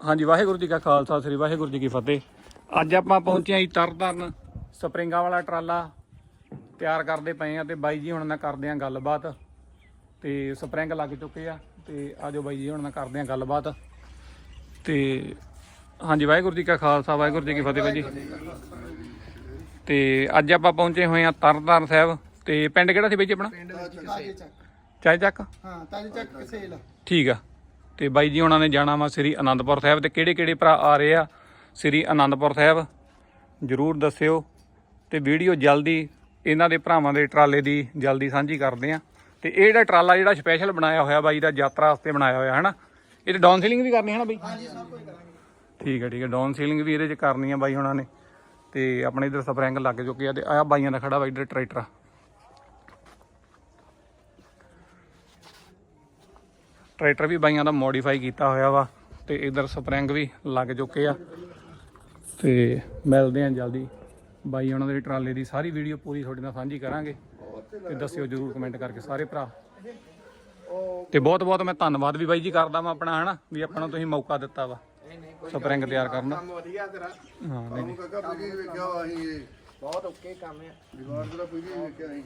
ਹਾਂਜੀ ਵਾਹਿਗੁਰੂ ਜੀ ਕਾ ਖਾਲਸਾ ਸ੍ਰੀ ਵਾਹਿਗੁਰੂ ਜੀ ਕੀ ਫਤਿਹ। ਅੱਜ ਆਪਾਂ ਪਹੁੰਚੇ ਆਂ ਜੀ ਤਰਨਤਾਰਨ ਸਪਰਿੰਗਾਂ ਵਾਲਾ ਟਰਾਲਾ। ਤਿਆਰ ਕਰਦੇ ਪਏ ਆ ਤੇ ਬਾਈ ਜੀ ਹੁਣ ਨਾਲ ਕਰਦੇ ਆਂ ਗੱਲਬਾਤ। ਤੇ ਸਪਰਿੰਗ ਲੱਗ ਚੁੱਕੇ ਆ ਤੇ ਆਜੋ ਬਾਈ ਜੀ ਹੁਣ ਨਾਲ ਕਰਦੇ ਆਂ ਗੱਲਬਾਤ। ਤੇ ਹਾਂਜੀ ਵਾਹਿਗੁਰੂ ਜੀ ਕਾ ਖਾਲਸਾ ਵਾਹਿਗੁਰੂ ਜੀ ਕੀ ਫਤਿਹ ਬਾਈ ਜੀ। ਤੇ ਅੱਜ ਆਪਾਂ ਪਹੁੰਚੇ ਹੋਏ ਆ ਤਰਨਤਾਰਨ ਸਾਹਿਬ। ਤੇ ਪਿੰਡ ਕਿਹੜਾ ਸੀ ਬਾਈ ਜੀ ਆਪਣਾ? ਚਾਈ ਚੱਕ। ਹਾਂ ਤਾਜੇ ਚੱਕ ਕਸੇਲ ਠੀਕ ਆ। ਤੇ ਬਾਈ ਜੀ ਉਹਨਾਂ ਨੇ ਜਾਣਾ ਵਾ ਸ੍ਰੀ ਅਨੰਦਪੁਰ ਸਾਹਿਬ ਤੇ ਕਿਹੜੇ ਕਿਹੜੇ ਭਰਾ ਆ ਰਹੇ ਆ? ਸ੍ਰੀ ਅਨੰਦਪੁਰ ਸਾਹਿਬ ਜਰੂਰ ਦੱਸਿਓ ਤੇ ਵੀਡੀਓ ਜਲਦੀ ਇਹਨਾਂ ਦੇ ਭਰਾਵਾਂ ਦੇ ਟਰਾਲੇ ਦੀ ਜਲਦੀ ਸਾਂਝੀ ਕਰਦੇ ਆ। ਤੇ ਇਹ ਜਿਹੜਾ ਟਰਾਲਾ ਜਿਹੜਾ ਸਪੈਸ਼ਲ ਬਣਾਇਆ ਹੋਇਆ ਬਾਈ ਦਾ ਯਾਤਰਾ ਵਾਸਤੇ ਬਣਾਇਆ ਹੋਇਆ ਹੈ ਨਾ ਇਹ ਤੇ ਡਾਊਨ ਸੀਲਿੰਗ ਵੀ ਕਰਨੀ ਹੈ ਨਾ ਬਾਈ? ਹਾਂਜੀ ਸਭ ਕੁਝ ਕਰਾਂਗੇ। ਠੀਕ ਹੈ ਠੀਕ ਹੈ ਡਾਊਨ ਸੀਲਿੰਗ ਵੀ ਇਹਦੇ ਚ ਕਰਨੀ ਆ ਬਾਈ ਉਹਨਾਂ ਨੇ। ਤੇ ਆਪਣੇ ਇਧਰ ਸਪਰਿੰਗ ਲੱਗ ਚੁੱਕੇ ਆ ਤੇ ਆਹ ਬਾਈਆਂ ਦਾ ਖੜਾ ਬਾਈ ਇਧਰ ਟਰੈਕਟਰ। ਟਰੈਕਟਰ ਵੀ ਬਾਈਆਂ ਦਾ ਮੋਡੀਫਾਈ ਕੀਤਾ ਹੋਇਆ ਵਾ ਤੇ ਇਧਰ ਸਪਰਿੰਗ ਵੀ ਲੱਗ ਚੁੱਕੇ ਆ। ਤੇ ਮਿਲਦੇ ਆ ਜਲਦੀ। ਬਾਈ ਉਹਨਾਂ ਦੇ ਟਰਾਲੇ ਦੀ ਸਾਰੀ ਵੀਡੀਓ ਪੂਰੀ ਤੁਹਾਡੇ ਨਾਲ ਸਾਂਝੀ ਕਰਾਂਗੇ। ਤੇ ਦੱਸਿਓ ਜਰੂਰ ਕਮੈਂਟ ਕਰਕੇ ਸਾਰੇ ਭਰਾ। ਤੇ ਬਹੁਤ ਬਹੁਤ ਮੈਂ ਧੰਨਵਾਦ ਵੀ ਬਾਈ ਜੀ ਕਰਦਾ ਵਾਂ ਆਪਣਾ ਹਨਾ? ਵੀ ਆਪਾਂ ਨੂੰ ਤੁਸੀਂ ਮੌਕਾ ਦਿੱਤਾ ਵਾ। ਸਪਰਿੰਗ ਤਿਆਰ ਕਰਨ ਦਾ। ਵਧੀਆ ਤੇਰਾ। ਹਾਂ ਨਹੀਂ ਨਹੀਂ। ਕਾਕਾ ਪਹਿਲੀ ਵੇਖਿਆ ਵਾ ਅਸੀਂ। ਇਹ ਬਹੁਤ ਓਕੇ ਕੰਮ ਹੈ ਦੀਵਾਰ ਦਾ ਪਹਿਲੀ ਵੇਖਿਆ ਅਸੀਂ।